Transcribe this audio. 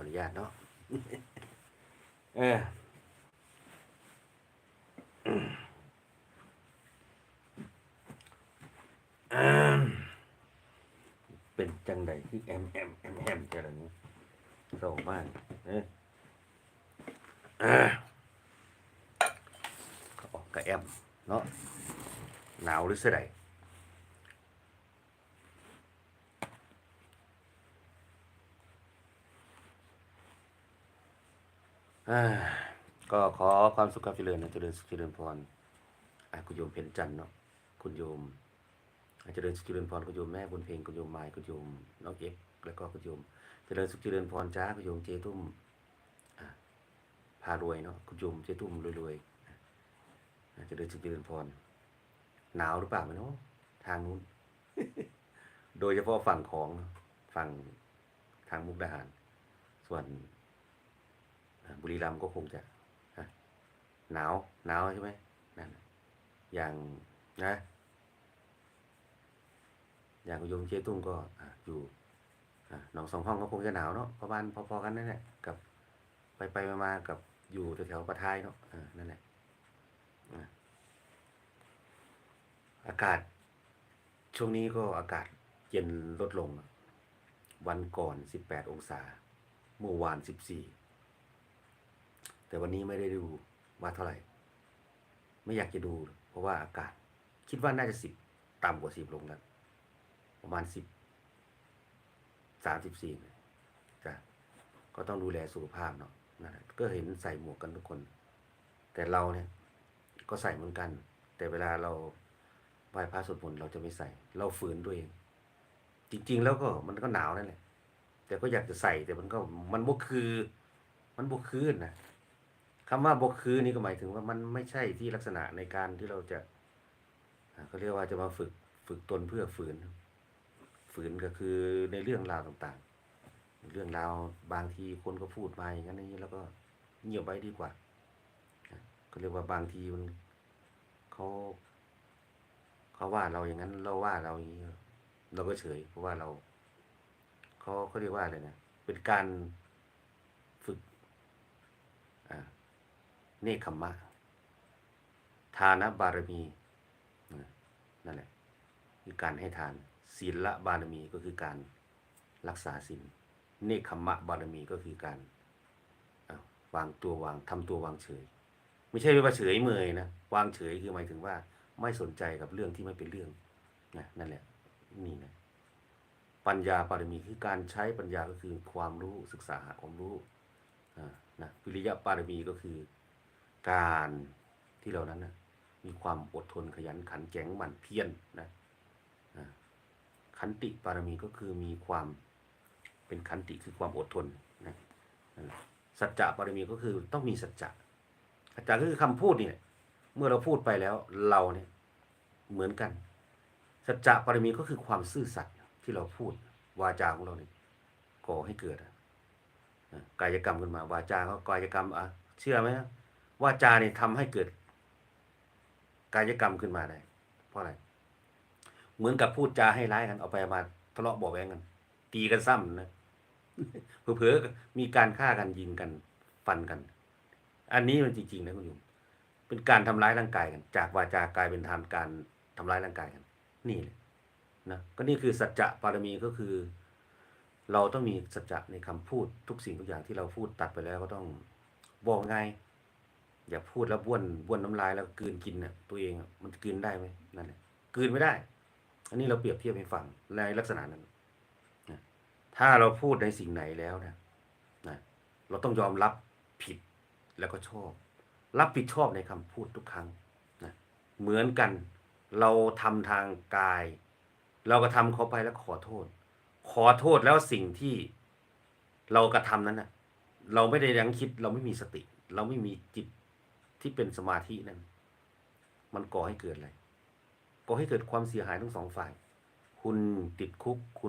ออนุญาตเนาะเอออืมเป็นจังใดที่แอมแอมแอมแอมจะอะไรนี้โรงบ้านเอออ่าก็อกกระแอมเนาะหนาวหรือเสื่อใด ก็ขอความสุขความเจริญนะเจริญสุขเจริญพรอคุณโยมเพ็ญจันทร์เนาะคุณโยมเจริญสุขเจริญพรคุณโยมแม่บุญเพลงคุณโยมไม้คุณโยมน้องเอ็กแล้วก็คุณโยม เจริญสุขเจริญพรจ้าคุณโยมเจตุ้มพารวยเนาะคุณโยมเจตุ้มรวยๆเจริญสุขเจริญพรหนาวหรือเปล่าไม่รู้ทางนู้น โดยเฉพาะฝั่งของฝั่งทางมุกดาหาร ส่วน บุรีรัมย์ก็คงจะหนาวหนาวใช่ไหมนั่นอย่างนะ อย่างคุณโยมเจตุ้มก็ออยู่หนองสองห้องก็คงจะหนาวเนาะประมาณพอๆกันนั่นแหละกับไปไปมาๆกับอยู่แถวๆประทายเนาะนั่นแหละอาอากาศ ช่วงนี้ก็อากาศเย็นลดลง วันก่อนสิบแปดองศา เมื่อวานสิบสี่ แต่วันนี้ไม่ได้ดูว่าเท่าไหร่ ไม่อยากจะดู เพราะว่าอากาศ คิดว่าน่าจะสิบต่ำกว่าสิบลงแล้วประมาณสิบสามสิบสี่จ้ะก็ต้องดูแลสุขภาพเนาะนั่นแหละก็เห็นใส่หมวกกันทุกคน แต่เราเนี่ย ก็ใส่เหมือนกัน แต่เวลาเราไหว้พระสวดมนต์เราจะไม่ใส่ เราฝืนตัวเอง จริง ๆ แล้วก็มันก็หนาวนั่นแหละแต่ก็อยากจะใส่แต่มันก็มันบ่คือ มันบ่คืนนะ คำว่าบ่คือนี่ก็หมายถึงว่ามันไม่ใช่ที่ลักษณะในการที่เราจะเขาเรียกว่าจะมาฝึกฝึกตนเพื่อฝืน ฝืนก็คือในเรื่องราวต่างๆ เรื่องราวบางทีคนก็พูดมาอย่างนั้นนี้แล้วก็เงียบไว้ดีกว่าก็เรียกว่าบางทีมันเขาเขาว่าเราอย่างนั้นเราว่าเราอย่างนี้เราก็เฉยเพราะว่าเราเขาเขาเรียกว่าอะไรนะเป็นการฝึก อ่า เนคขมมะ ทานบารมีนั่นแหละคือการให้ทานศีลบารมีก็คือการรักษาศีลเนคขมมะบารมีก็คือการาวางตัววางทำตัววางเฉย ไม่ใช่ว่าเฉยเมยนะวางเฉยคือหมายถึงว่า ไม่สนใจกับเรื่องที่ไม่เป็นเรื่องนะนั่นแหละนี่นะปัญญาบารมีคือการใช้ปัญญาก็คือความรู้ศึกษาหาความรู้อ่านะวิริยะปารมีก็คือ การที่เรานั้นนะมีความอดทนขยันขันแข็งหมั่นเพียรนะขันติปารมีก็คือมีความเป็นขันติคือความอดทนนะสัจจะปารมีก็คือต้องมีสัจจะสัจจะก็คือคำพูดเนี่แหละเมื่อเราพูดไปแล้วเราเนี่ยเหมือนกัน สัจจะปารมีก็คือความซื่อสัตย์ที่เราพูดวาจาของเราเนี่ยก่อให้เกิดกายกรรมขึ้นมาวาจาก็กายกรรมอะเชื่อไหม วาจาเนี่ยทำให้เกิดกายกรรมขึ้นมาได้ เพราะอะไร เหมือนกับพูดจาให้ร้ายกัน เอาไปมาทะเลาะเบาะแวงกัน ตีกันซ้ำนะเผลอๆมีการฆ่ากันยิงกัน ฟันกัน อันนี้มันจริงๆนะคุณโยมเป็นการทำร้ายร่างกายกัน จากวาจากลายเป็นทางการทำร้ายร่างกายกัน นี่แหละนะก็นี่คือสัจจะปารมีก็คือ เราต้องมีสัจจะในคำพูดทุกสิ่งทุกอย่างที่เราพูดตัดไปแล้วก็ต้องบอกไง อย่าพูดแล้วบ้วนบ้วนน้ำลายแล้วกืนกินเนี่ยตัวเองมันกืนได้ไหมนั่นแหละกืนไม่ได้ อันนี้เราเปรียบเทียบให้ฟังในลักษณะนั้นนะถ้าเราพูดในสิ่งไหนแล้วนะนะเราต้องยอมรับผิดแล้วก็ชอบ รับผิดชอบในคำพูดทุกครั้งนะเหมือนกันเราทำทางกาย เราก็ทำเขาไปแล้วขอโทษ ขอโทษแล้วสิ่งที่เรากระทำนั้นน่ะเราไม่ได้ยังคิด เราไม่มีสติ เราไม่มีจิต ที่เป็นสมาธินั้น มันก่อให้เกิดอะไรก่อให้เกิดความเสียหายทั้งสองฝ่าย คุณติดคุกคุณ